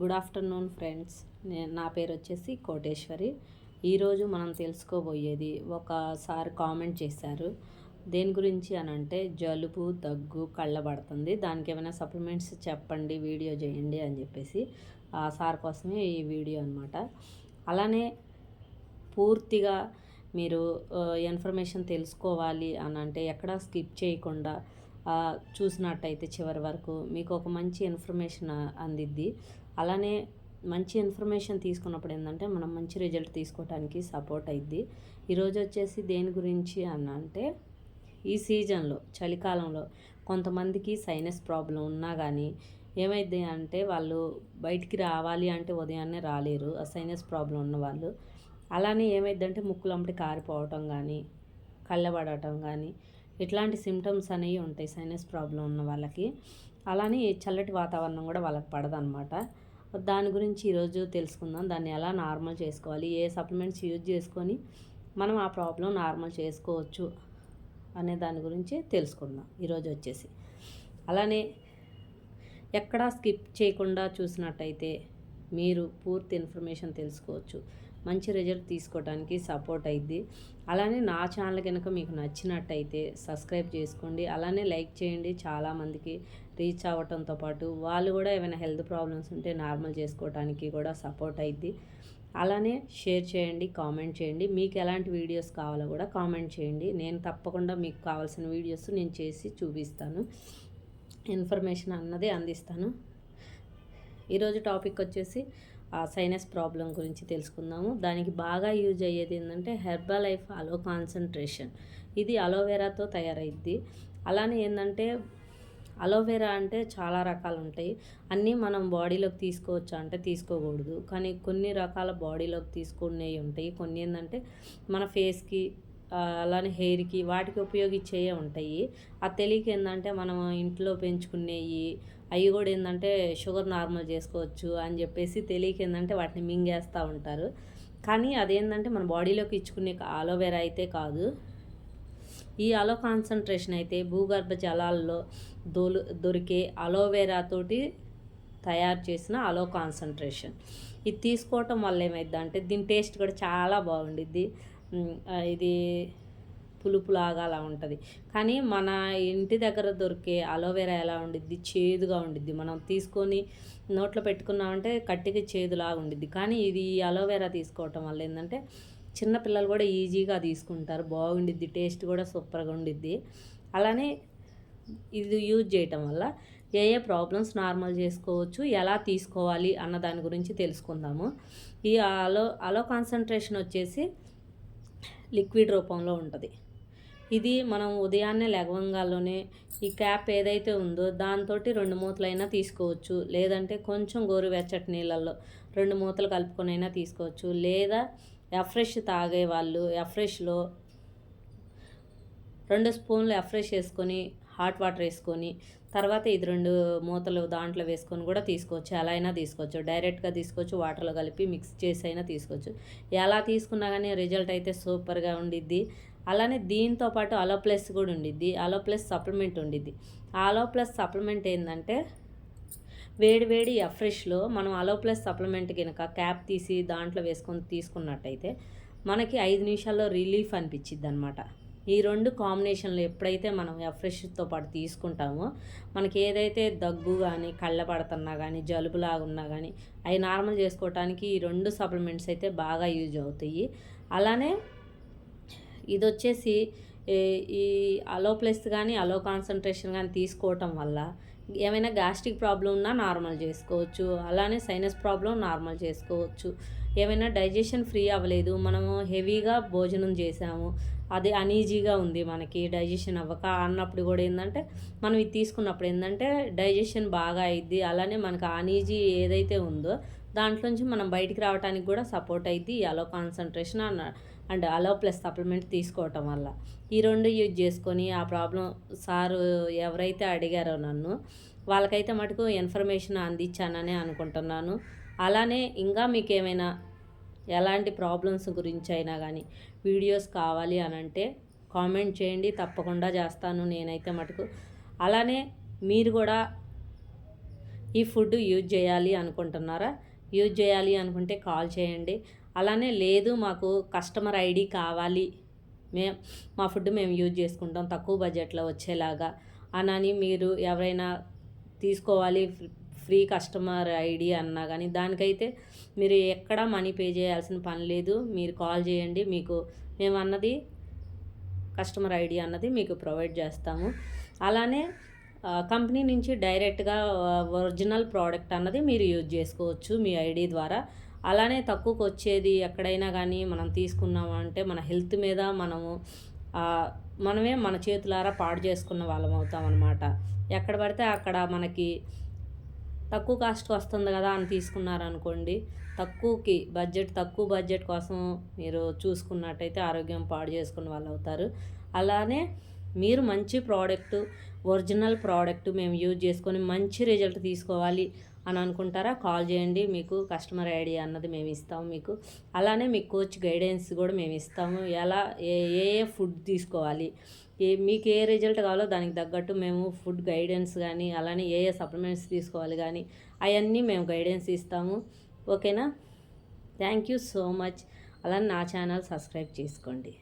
Good afternoon friends. నేను నా పేరు వచ్చేసి కోటేశ్వరి. ఈరోజు మనం తెలుసుకోబోయేది ఒకసారి కామెంట్ చేశారు. దేని గురించి అని అంటే జలుబు దగ్గు కళ్ళబడుతుంది దానికి ఏమైనా సప్లిమెంట్స్ చెప్పండి వీడియో చేయండి అని చెప్పేసి ఆ సార్ కోసమే ఈ వీడియో అనమాట అలానే పూర్తిగా మీరు ఇన్ఫర్మేషన్ తెలుసుకోవాలి అని అంటే ఎక్కడా స్కిప్ చేయకుండా చూసినట్టయితే చివరి వరకు మీకు ఒక మంచి ఇన్ఫర్మేషన్ అందిద్ది. అలానే మంచి ఇన్ఫర్మేషన్ తీసుకున్నప్పుడు ఏంటంటే మనం మంచి రిజల్ట్ తీసుకోవడానికి సపోర్ట్ అయింది ఈరోజు వచ్చేసి దేని గురించి అని అంటే ఈ సీజన్లో చలికాలంలో కొంతమందికి సైనస్ ప్రాబ్లం ఉన్నా కానీ ఏమైంది అంటే వాళ్ళు బయటికి రావాలి అంటే ఉదయాన్నే రాలేరు. ఆ సైనస్ ప్రాబ్లం ఉన్న వాళ్ళు. అలానే ఏమైందంటే ముక్కులంపటి కారిపోవటం కానీ కళ్ళబడటం కానీ ఇట్లాంటి సిమ్టమ్స్ అనేవి ఉంటాయి సైనస్ ప్రాబ్లం ఉన్న వాళ్ళకి. అలానే చల్లటి వాతావరణం కూడా వాళ్ళకి పడదనమాట దాని గురించి ఈరోజు తెలుసుకుందాం. దాన్ని ఎలా నార్మల్ చేసుకోవాలి? ఏ సప్లిమెంట్స్ యూజ్ చేసుకొని మనం ఆ ప్రాబ్లం నార్మల్ చేసుకోవచ్చు అనే దాని గురించి తెలుసుకుందాం. ఈరోజు వచ్చేసి. అలానే ఎక్కడా స్కిప్ చేయకుండా చూసినట్టయితే మీరు పూర్తి ఇన్ఫర్మేషన్ తెలుసుకోవచ్చు. మంచి రిజల్ట్ తీసుకోవడానికి సపోర్ట్ అయింది అలానే నా ఛానల్ కనుక మీకు నచ్చినట్టయితే సబ్స్క్రైబ్ చేసుకోండి. అలానే లైక్ చేయండి. చాలామందికి రీచ్ అవ్వటంతో పాటు వాళ్ళు కూడా ఏమైనా హెల్త్ ప్రాబ్లమ్స్ ఉంటే నార్మల్ చేసుకోవడానికి కూడా సపోర్ట్ అయింది అలానే షేర్ చేయండి కామెంట్ చేయండి. మీకు ఎలాంటి వీడియోస్ కావాలో కూడా కామెంట్ చేయండి. నేను తప్పకుండా మీకు కావాల్సిన వీడియోస్ నేను చేసి చూపిస్తాను. ఇన్ఫర్మేషన్ అన్నది అందిస్తాను. ఈరోజు టాపిక్ వచ్చేసి సైనస్ ప్రాబ్లం గురించి తెలుసుకుందాము. దానికి బాగా యూజ్ అయ్యేది ఏంటంటే హెర్బల్ లైఫ్ అలో కాన్సన్ట్రేషన్. ఇది అలోవెరాతో తయారైద్ది. అలానే ఏంటంటే అలోవెరా అంటే చాలా రకాలు ఉంటాయి. అన్నీ మనం బాడీలోకి తీసుకోవచ్చు అంటే తీసుకోకూడదు. కానీ కొన్ని రకాల బాడీలోకి తీసుకునేవి ఉంటాయి. కొన్ని ఏంటంటే మన ఫేస్కి అలానే హెయిర్కి వాటికి ఉపయోగించేవి ఉంటాయి. ఆ తెలియక ఏంటంటే మనం ఇంట్లో పెంచుకునేవి అవి కూడా ఏంటంటే షుగర్ నార్మల్ చేసుకోవచ్చు అని చెప్పేసి తెలియక ఏంటంటే వాటిని మింగేస్తూ ఉంటారు. కానీ అదేంటంటే మన బాడీలోకి ఇచ్చుకునే అలోవెరా అయితే కాదు. ఈ అలో కాన్సన్ట్రేషన్ అయితే భూగర్భ జలాల్లో దొలు దొరికే అలోవెరాతోటి తయారు చేసిన అలో కాన్సన్ట్రేషన్. ఇది తీసుకోవటం వల్ల ఏమైందంటే దీని టేస్ట్ కూడా చాలా బాగుండిద్ది. ఇది పులుపులాగా అలా ఉంటుంది. కానీ మన ఇంటి దగ్గర దొరికే అలోవెరా ఎలా ఉండిద్ది? చేదుగా ఉండిద్ది. మనం తీసుకొని నోట్లో పెట్టుకున్నామంటే కట్టికి చేదులాగా ఉండిద్ది. కానీ ఇది అలోవెరా తీసుకోవటం వల్ల ఏంటంటే చిన్నపిల్లలు కూడా ఈజీగా తీసుకుంటారు. బాగుండిద్ది. టేస్ట్ కూడా సూపర్గా ఉండిద్ది. అలానే ఇది యూజ్ చేయటం వల్ల ఏ ఏ ప్రాబ్లమ్స్ నార్మల్ చేసుకోవచ్చు ఎలా తీసుకోవాలి అన్న దాని గురించి తెలుసుకుందాము. ఈ అలో అలో కాన్సన్ట్రేషన్ వచ్చేసి లిక్విడ్ రూపంలో ఉంటుంది. ఇది మనం ఉదయాన్నే లెగవంగాల్లోనే ఈ క్యాప్ ఏదైతే ఉందో దాంతో రెండు మూతలైనా తీసుకోవచ్చు. లేదంటే కొంచెం గోరువెచ్చటి నీళ్ళల్లో రెండు మూతలు కలుపుకొనైనా తీసుకోవచ్చు. లేదా ఎఫ్రెష్ తాగే వాళ్ళు ఎఫ్రెష్లో రెండు స్పూన్లు ఎఫ్రెష్ వేసుకొని హాట్ వాటర్ వేసుకొని తర్వాత ఇది రెండు మూతలు దాంట్లో వేసుకొని కూడా తీసుకోవచ్చు. ఎలా అయినా తీసుకోవచ్చు. డైరెక్ట్గా తీసుకోవచ్చు. వాటర్లో కలిపి మిక్స్ చేసి అయినా తీసుకోవచ్చు. ఎలా తీసుకున్నా కానీ రిజల్ట్ అయితే సూపర్గా ఉండిద్ది. అలానే దీంతో పాటు అలో ప్లస్ కూడా ఉండిద్ది. అలో ప్లస్ సప్లిమెంట్ ఉండిద్ది. అలో ప్లస్ సప్లిమెంట్ ఏంటంటే వేడి వేడి ఎఫ్రెష్లో మనం అలో ప్లస్ సప్లిమెంట్ కనుక క్యాప్ తీసి దాంట్లో వేసుకొని తీసుకున్నట్టయితే మనకి ఐదు నిమిషాల్లో రిలీఫ్ అనిపించిద్ది అనమాట ఈ రెండు కాంబినేషన్లు ఎప్పుడైతే మనం ఎఫ్రెష్తో పాటు తీసుకుంటామో మనకి ఏదైతే దగ్గు కానీ కళ్ళ పడుతున్నా కానీ జలుబులాగా ఉన్నా కానీ అవి నార్మల్ చేసుకోవటానికి ఈ రెండు సప్లిమెంట్స్ అయితే బాగా యూజ్ అవుతాయి. అలానే ఇది వచ్చేసి ఈ అలో ప్లస్ కానీ అలో కాన్సన్ట్రేషన్ కానీ తీసుకోవటం వల్ల ఏమైనా గ్యాస్ట్రిక్ ప్రాబ్లం ఉన్నా నార్మల్ చేసుకోవచ్చు. అలానే సైనస్ ప్రాబ్లం నార్మల్ చేసుకోవచ్చు. ఏమైనా డైజెషన్ ఫ్రీ అవ్వలేదు మనము హెవీగా భోజనం చేసాము అది అనీజీగా ఉంది మనకి డైజెషన్ అవ్వక అన్నప్పుడు కూడా ఏంటంటే మనం ఇది తీసుకున్నప్పుడు ఏంటంటే డైజెషన్ బాగా అయింది అలానే మనకు అనీజీ ఏదైతే ఉందో దాంట్లోంచి మనం బయటికి రావడానికి కూడా సపోర్ట్ అయింది అలో కాన్సన్ట్రేషన్ అన్న అండ్ అలో ప్లస్ సప్లిమెంట్ తీసుకోవటం వల్ల. ఈ రెండు యూజ్ చేసుకొని ఆ ప్రాబ్లం సారు ఎవరైతే అడిగారో నన్ను వాళ్ళకైతే మటుకు ఇన్ఫర్మేషన్ అందించానని అనుకుంటున్నాను. అలానే ఇంకా మీకు ఏమైనా ఎలాంటి ప్రాబ్లమ్స్ గురించి అయినా కానీ వీడియోస్ కావాలి అని అంటే కామెంట్ చేయండి తప్పకుండా చేస్తాను నేనైతే మటుకు. అలానే మీరు కూడా ఈ ఫుడ్ యూజ్ చేయాలి అనుకుంటున్నారా? యూజ్ చేయాలి అనుకుంటే కాల్ చేయండి. అలానే లేదు మాకు కస్టమర్ ఐడి కావాలి. మే మా ఫుడ్ మేము యూజ్ చేసుకుంటాం తక్కువ బడ్జెట్లో వచ్చేలాగా. అనని మీరు ఎవరైనా తీసుకోవాలి ఫ్రీ కస్టమర్ ఐడి అన్నా కానీ దానికైతే మీరు ఎక్కడ మనీ పే చేయాల్సిన పని లేదు. మీరు కాల్ చేయండి మీకు మేము అన్నది కస్టమర్ ఐడి అన్నది మీకు ప్రొవైడ్ చేస్తాము. అలానే కంపెనీ నుంచి డైరెక్ట్గా ఒరిజినల్ ప్రోడక్ట్ అన్నది మీరు యూజ్ చేసుకోవచ్చు మీ ఐడి ద్వారా. అలానే తక్కువకు వచ్చేది ఎక్కడైనా కానీ మనం తీసుకున్నాము అంటే మన హెల్త్ మీద మనము మనమే మన చేతులారా పాడు చేసుకున్న వాళ్ళం అవుతాం అనమాట ఎక్కడ పడితే అక్కడ మనకి తక్కువ కాస్ట్ వస్తుంది కదా అని తీసుకున్నారనుకోండి తక్కువకి బడ్జెట్ తక్కువ బడ్జెట్ కోసం మీరు చూసుకున్నట్టయితే ఆరోగ్యం పాడు చేసుకున్న వాళ్ళు అవుతారు అలానే మీరు మంచి ప్రోడక్ట్ ఒరిజినల్ ప్రోడక్ట్ మేము యూజ్ చేసుకొని మంచి రిజల్ట్ తీసుకోవాలి అని అనుకుంటారా? కాల్ చేయండి మీకు కస్టమర్ ఐడి అన్నది మేము ఇస్తాము మీకు. అలానే మీకు కోచ్ గైడెన్స్ కూడా మేము ఇస్తాము. ఎలా ఏ ఏ ఫుడ్ తీసుకోవాలి? ఏ మీకు ఏ రిజల్ట్ కావాలో దానికి తగ్గట్టు మేము ఫుడ్ గైడెన్స్ కానీ అలానే ఏ ఏ సప్లిమెంట్స్ తీసుకోవాలి కానీ అవన్నీ మేము గైడెన్స్ ఇస్తాము. ఓకేనా? Thank you so much. అలానే నా ఛానల్ సబ్స్క్రైబ్ చేసుకోండి.